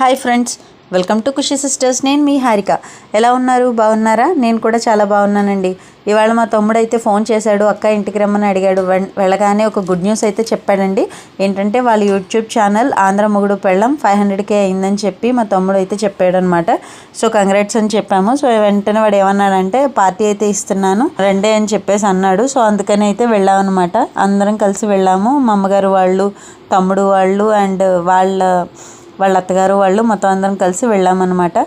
Hi friends welcome to Khushi sisters. నేను మీ హారిక. ఎలా ఉన్నారు? బాగున్నారా? నేను కూడా చాలా బాగున్నానండి. ఇవాళ మా తమ్ముడు అయితే ఫోన్ చేశాడు అక్క ఇంటికి రమ్మని అడిగాడు. వెన్- వెళ్ళగానే ఒక గుడ్ న్యూస్ అయితే చెప్పాడండి. ఏంటంటే వాళ్ళ యూట్యూబ్ ఛానల్ ఆంధ్ర మొగుడు పెళ్ళం ఫైవ్ హండ్రెడ్కే అయిందని చెప్పి మా తమ్ముడు అయితే చెప్పాడనమాట సో కంగ్రాట్స్ అని చెప్పాము. సో వెంటనే వాడు ఏమన్నాడంటే పార్టీ అయితే ఇస్తున్నాను రండే అని చెప్పేసి అన్నాడు. సో అందుకని అయితే వెళ్ళామన్నమాట. అందరం కలిసి వెళ్ళాము. మా అమ్మగారు వాళ్ళు తమ్ముడు వాళ్ళు అండ్ వాళ్ళ వాళ్ళ అత్తగారు వాళ్ళు మొత్తం అందరం కలిసి వెళ్ళామన్నమాట.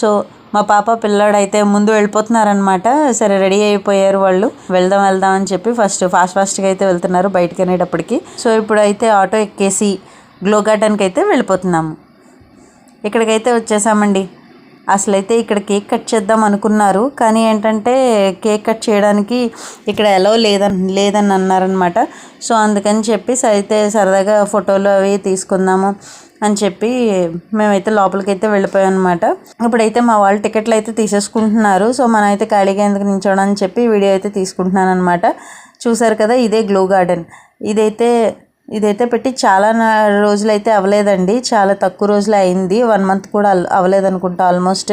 సో మా పాప పిల్లాడైతే ముందు వెళ్ళిపోతున్నారనమాట సరే రెడీ అయిపోయారు వాళ్ళు. వెళ్దాం వెళ్దాం అని చెప్పి ఫస్ట్ ఫాస్ట్ ఫాస్ట్గా అయితే వెళ్తున్నారు బయటకు అనేటప్పటికి. సో ఇప్పుడు అయితే ఆటో ఎక్కేసి గ్లో గార్డెన్కి అయితే వెళ్ళిపోతున్నాము. ఇక్కడికైతే వచ్చేసామండి. అసలైతే ఇక్కడ కేక్ కట్ చేద్దాం అనుకున్నారు. కానీ ఏంటంటే కేక్ కట్ చేయడానికి ఇక్కడ ఎలా లేదని లేదని అన్నారనమాట సో అందుకని చెప్పి అయితే సరదాగా ఫోటోలు అవి తీసుకుందాము అని చెప్పి మేమైతే లోపలికి అయితే వెళ్ళిపోయాం అనమాట ఇప్పుడైతే మా వాళ్ళు టికెట్లు అయితే తీసేసుకుంటున్నారు. సో మనమైతే అయితే ఖాళీగా ఎందుకు నించోడం అని చెప్పి వీడియో అయితే తీసుకుంటున్నాను అనమాట చూసారు కదా ఇదే గ్లో గార్డెన్. ఇదైతే ఇదైతే పెట్టి చాలా రోజులు రోజులైతే అవ్వలేదండి. చాలా తక్కువ రోజులు అయింది. వన్ మంత్ కూడా అవ్వలేదు అనుకుంటా ఆల్మోస్ట్.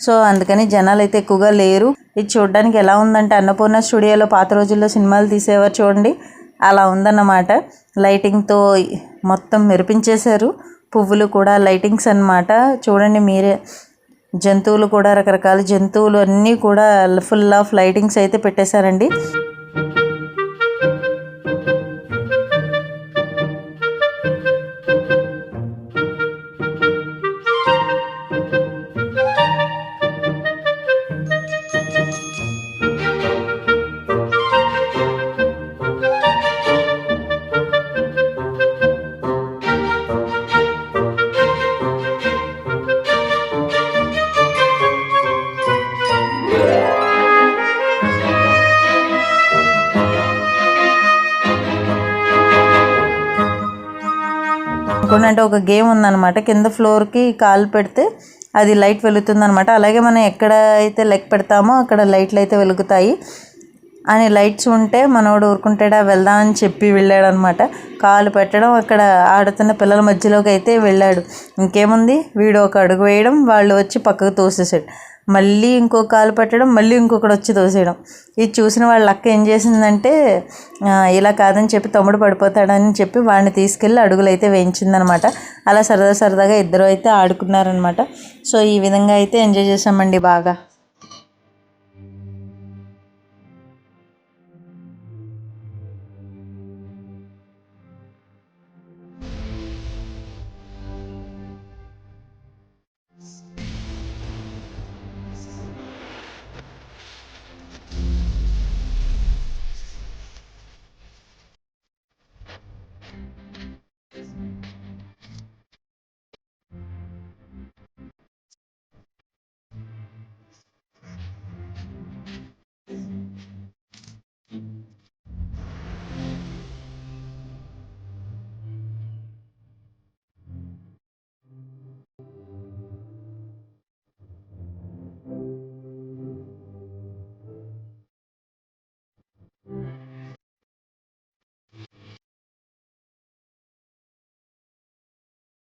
సో అందుకని జనాలు అయితే ఎక్కువగా లేరు. ఇది చూడడానికి ఎలా ఉందంటే అన్నపూర్ణ స్టూడియోలో పాత రోజుల్లో సినిమాలు తీసేవారు చూడండి. అలా ఉందన్నమాట. లైటింగ్తో మొత్తం మెరిపించేశారు. పువ్వులు కూడా లైటింగ్స్ అన్నమాట. చూడండి మీరే. జంతువులు కూడా రకరకాల జంతువులు అన్నీ కూడా ఫుల్ ఆఫ్ లైటింగ్స్ అయితే పెట్టేశారండి. అంటే ఒక గేమ్ ఉందన్నమాట. కింద ఫ్లోర్కి కాలు పెడితే అది లైట్ వెలుగుతుంది అనమాట అలాగే మనం ఎక్కడ అయితే లెగ్ పెడతామో అక్కడ లైట్లు అయితే వెలుగుతాయి. అని లైట్స్ ఉంటే మనోడు ఊరుకుంటాడా? వెళ్దాం అని చెప్పి వెళ్ళాడు అనమాట కాలు పెట్టడం అక్కడ ఆడుతున్న పిల్లల మధ్యలోకి అయితే వెళ్ళాడు. ఇంకేముంది? వీడు ఒక అడుగు వేయడం వాళ్ళు వచ్చి పక్కకు తోసేసాడు మళ్ళీ ఇంకో కాలు పెట్టడం మళ్ళీ ఇంకొకటి వచ్చి తోసేయడం. ఇది చూసిన వాళ్ళ అక్క ఏం చేసిందంటే ఇలా కాదని చెప్పి తమ్ముడు పడిపోతాడని చెప్పి వాడిని తీసుకెళ్ళి అడుగులు అయితే వేయించిందనమాట. అలా సరదా సరదాగా ఇద్దరు అయితే ఆడుకున్నారనమాట. సో ఈ విధంగా అయితే ఎంజాయ్ చేసామండి బాగా.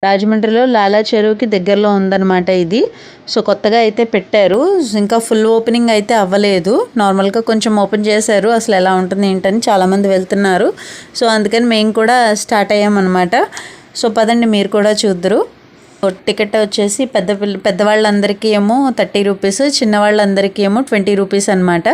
రాజమండ్రిలో లాలా చెరువుకి దగ్గరలో ఉందన్నమాట ఇది. సో కొత్తగా అయితే పెట్టారు. ఇంకా ఫుల్ ఓపెనింగ్ అయితే అవ్వలేదు. నార్మల్గా కొంచెం ఓపెన్ చేశారు. అసలు ఎలా ఉంటుంది ఏంటని చాలామంది వెళ్తున్నారు. సో అందుకని మేము కూడా స్టార్ట్ అయ్యామన్నమాట. సో పదండి మీరు కూడా చూద్దరు. టికెట్ వచ్చేసి పెద్ద పిల్ల పెద్దవాళ్ళందరికీ ఏమో థర్టీ రూపీస్ చిన్నవాళ్ళందరికీ ఏమో ట్వంటీ రూపీస్ అనమాట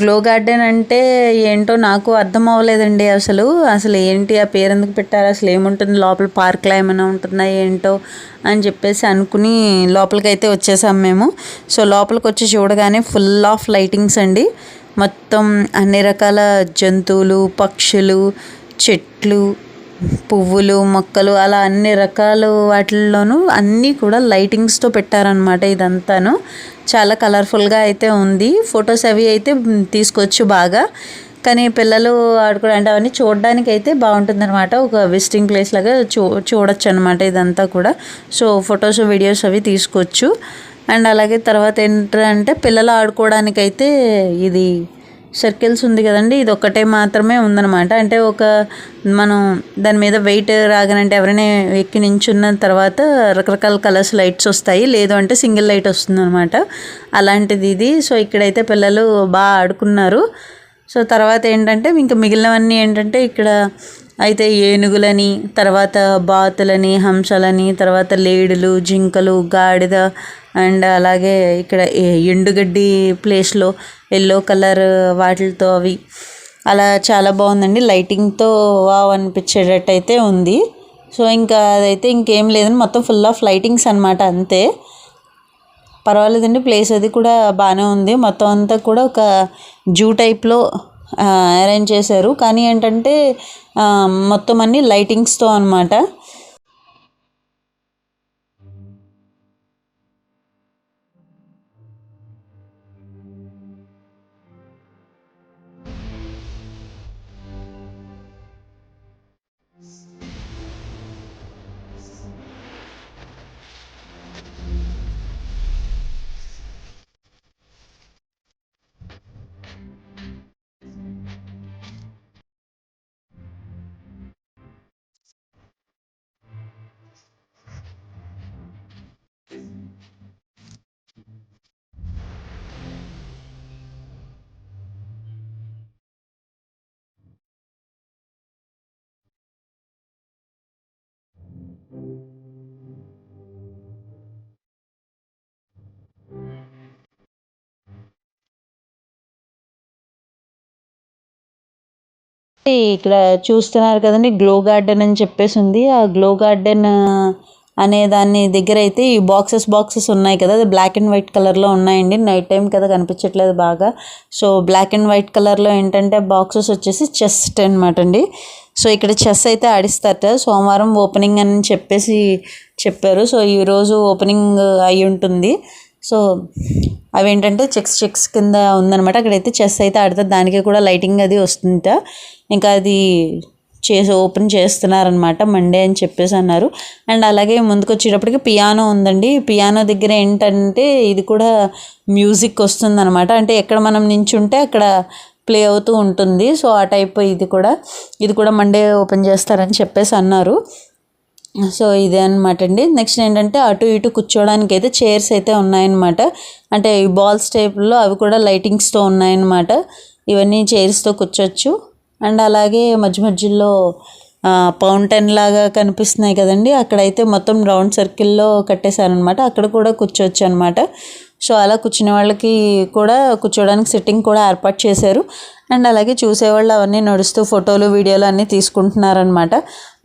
గ్లో గార్డెన్ అంటే ఏంటో నాకు అర్థం అవ్వలేదండి అసలు. అసలు ఏంటి ఆ పేరు ఎందుకు పెట్టారు అసలు ఏముంటుంది లోపల పార్క్లో ఏమైనా ఉంటుందా ఏంటో అని చెప్పేసి అనుకుని లోపలికి అయితే వచ్చేసాం మేము. సో లోపలికి వచ్చి చూడగానే ఫుల్ ఆఫ్ లైటింగ్స్ అండి. మొత్తం అన్ని రకాల జంతువులు పక్షులు చెట్లు పువ్వులు మొక్కలు అలా అన్ని రకాల వాటిల్లోనూ అన్నీ కూడా లైటింగ్స్తో పెట్టారనమాట ఇదంతాను. చాలా కలర్ఫుల్గా అయితే ఉంది. ఫొటోస్ అవి అయితే తీసుకోవచ్చు బాగా. కానీ పిల్లలు ఆడుకోవడం అవన్నీ చూడడానికి అయితే బాగుంటుంది అనమాట ఒక విజిటింగ్ ప్లేస్ లాగా చూ చూడొచ్చు అనమాట ఇదంతా కూడా. సో ఫొటోస్ వీడియోస్ అవి తీసుకోవచ్చు. అండ్ అలాగే తర్వాత ఏంటంటే పిల్లలు ఆడుకోవడానికైతే ఇది సర్కిల్స్ ఉంది కదండి ఇది ఒక్కటే మాత్రమే ఉందన్నమాట. అంటే ఒక మనం దాని మీద వెయిట్ రాగానంటే ఎవరైనా ఎక్కి నించున్న తర్వాత రకరకాల కలర్స్ లైట్స్ వస్తాయి లేదు అంటే సింగిల్ లైట్ వస్తుంది అనమాట అలాంటిది ఇది. సో ఇక్కడైతే పిల్లలు బాగా ఆడుకున్నారు. సో తర్వాత ఏంటంటే ఇంకా మిగిలినవన్నీ ఏంటంటే ఇక్కడ అయితే ఏనుగులని తర్వాత బాతులని హంసలని తర్వాత లేడులు జింకలు గాడిద అండ్ అలాగే ఇక్కడ ఎండుగడ్డి ప్లేస్లో ఎల్లో కలర్ వాటితో అవి. అలా చాలా బాగుందండి. లైటింగ్తో వావ్ అనిపించేటట్టు అయితే ఉంది. సో ఇంకా అదైతే ఇంకేం లేదని మొత్తం ఫుల్ ఆఫ్ లైటింగ్స్ అనమాట అంతే. పర్వాలేదండి. ప్లేస్ అది కూడా బాగానే ఉంది. మొత్తం అంతా కూడా ఒక జూ టైప్లో అరేంజ్ చేశారు. కానీ ఏంటంటే మొత్తం అన్ని లైటింగ్స్తో అనమాట ఇక్కడ చూస్తున్నారు కదండి గ్లో గార్డెన్ అని చెప్పేసి ఉంది. ఆ గ్లో గార్డెన్ అనే దాని దగ్గర అయితే ఈ బాక్సెస్ బాక్సెస్ ఉన్నాయి కదా. అది బ్లాక్ అండ్ వైట్ కలర్లో ఉన్నాయండి. నైట్ టైం కదా కనిపించట్లేదు బాగా. సో బ్లాక్ అండ్ వైట్ కలర్లో ఏంటంటే బాక్సెస్ వచ్చేసి చెస్ట్ అనమాట అండి. సో ఇక్కడ చెస్ అయితే ఆడిస్తారట. సోమవారం ఓపెనింగ్ అని చెప్పేసి చెప్పారు. సో ఈరోజు ఓపెనింగ్ అయి ఉంటుంది. సో అవేంటంటే చెక్స్ చెక్స్ కింద ఉందనమాట అక్కడైతే చెస్ అయితే ఆడతారు. దానికి కూడా లైటింగ్ అది వస్తుంట ఇంకా అది చేసి ఓపెన్ చేస్తున్నారనమాట మండే అని చెప్పేసి అన్నారు. అండ్ అలాగే ముందుకు వచ్చేటప్పటికి పియానో ఉందండి. పియానో దగ్గర ఏంటంటే ఇది కూడా మ్యూజిక్ వస్తుందన్నమాట. అంటే ఎక్కడ మనం నించుంటే అక్కడ ప్లే అవుతూ ఉంటుంది. సో ఆ టైప్ ఇది కూడా. ఇది కూడా మండే ఓపెన్ చేస్తారని చెప్పేసి అన్నారు. సో ఇదే అనమాట అండి. నెక్స్ట్ ఏంటంటే అటు ఇటు కూర్చోవడానికి అయితే చైర్స్ అయితే ఉన్నాయన్నమాట. అంటే బాల్స్ టైప్లో అవి కూడా లైటింగ్స్తో ఉన్నాయన్నమాట. ఇవన్నీ చైర్స్తో కూర్చోవచ్చు అండ్ అలాగే మధ్య మధ్యలో ఫౌంటైన్ లాగా కనిపిస్తున్నాయి కదండి. అక్కడైతే మొత్తం రౌండ్ సర్కిల్లో కట్టేశారనమాట అక్కడ కూడా కూర్చోవచ్చు అనమాట సో అలా కూర్చునే వాళ్ళకి కూడా కూర్చోడానికి సిట్టింగ్ కూడా ఏర్పాటు చేశారు. అండ్ అలాగే చూసేవాళ్ళు అవన్నీ నడుస్తూ ఫోటోలు వీడియోలు అన్నీ తీసుకుంటున్నారనమాట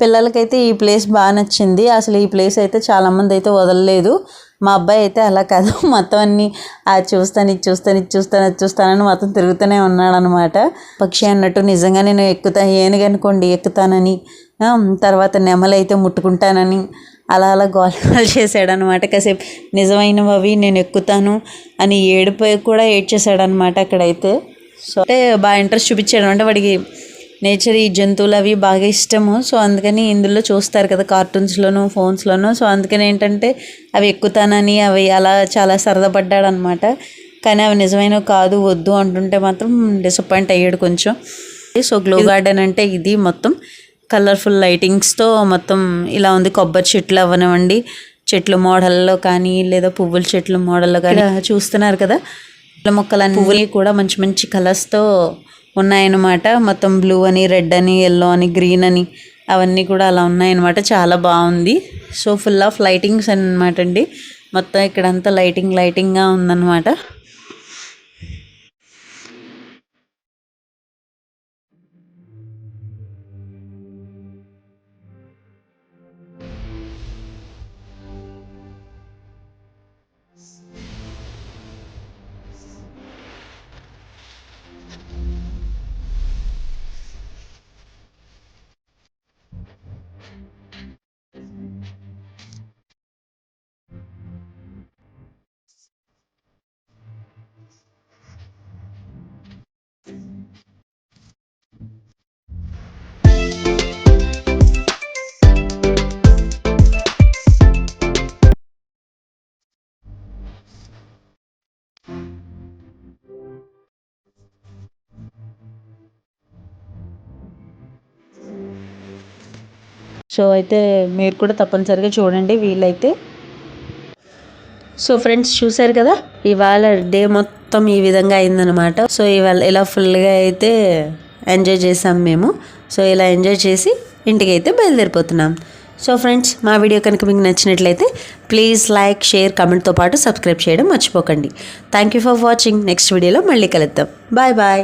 పిల్లలకైతే ఈ ప్లేస్ బాగా నచ్చింది. అసలు ఈ ప్లేస్ అయితే చాలామంది అయితే వదలలేదు. మా అబ్బాయి అయితే అలా కాదు. మొత్తం అన్నీ ఆ చూస్తాను ఇది చూస్తాను ఇది చూస్తాను అది చూస్తానని మొత్తం తిరుగుతూనే ఉన్నాడనమాట పక్షి అన్నట్టు నిజంగా నేను ఎక్కుతా ఏనుగనుకోండి ఎక్కుతానని తర్వాత నెమలైతే ముట్టుకుంటానని అలా అలా గోల్ గోల్ చేశాడనమాట కాసేపు నిజమైనవి నేను ఎక్కుతాను అని ఏడిపోయి కూడా ఏడ్చేశాడనమాట అక్కడైతే. సో అంటే బాగా ఇంట్రెస్ట్ చూపించాడు. అంటే వాడికి నేచర్ ఈ జంతువులు అవి బాగా ఇష్టము. సో అందుకని ఇందులో చూస్తారు కదా కార్టూన్స్లోను ఫోన్స్లోను. సో అందుకని ఏంటంటే అవి ఎక్కుతానని అవి అలా చాలా సరదా పడ్డాడు అనమాట కానీ అవి నిజమైనవి కాదు వద్దు అంటుంటే మాత్రం డిసప్పాయింట్ అయ్యాడు కొంచెం. సో గ్లో గార్డెన్ అంటే ఇది మొత్తం కలర్ఫుల్ లైటింగ్స్తో మొత్తం ఇలా ఉంది. కొబ్బరి చెట్లు అవ్వనివ్వండి చెట్లు మోడల్లో కానీ లేదా పువ్వుల చెట్లు మోడల్లో కానీ చూస్తున్నారు కదా. పూల మొక్కలన్నీ కూడా మంచి మంచి కలర్స్తో ఉన్నాయన్నమాట. మొత్తం బ్లూ అని రెడ్ అని ఎల్లో అని గ్రీన్ అని అవన్నీ కూడా అలా ఉన్నాయన్నమాట. చాలా బాగుంది. సో ఫుల్ ఆఫ్ లైటింగ్స్ అనమాట అండి. మొత్తం ఇక్కడంతా లైటింగ్ లైటింగ్గా ఉందన్నమాట. సో అయితే మీరు కూడా తప్పనిసరిగా చూడండి వీలైతే. సో ఫ్రెండ్స్ చూసారు కదా ఇవాళ డే మొత్తం ఈ విధంగా అయిందనమాట సో ఇవాళ ఇలా ఫుల్గా అయితే ఎంజాయ్ చేసాం మేము. సో ఇలా ఎంజాయ్ చేసి ఇంటికి అయితే బయలుదేరిపోతున్నాం. సో ఫ్రెండ్స్ మా వీడియో కనుక మీకు నచ్చినట్లయితే ప్లీజ్ లైక్ షేర్ కమెంట్తో పాటు సబ్స్క్రైబ్ చేయడం మర్చిపోకండి. Thank you for watching. Next వీడియోలో మళ్ళీ కలుద్దాం. Bye bye.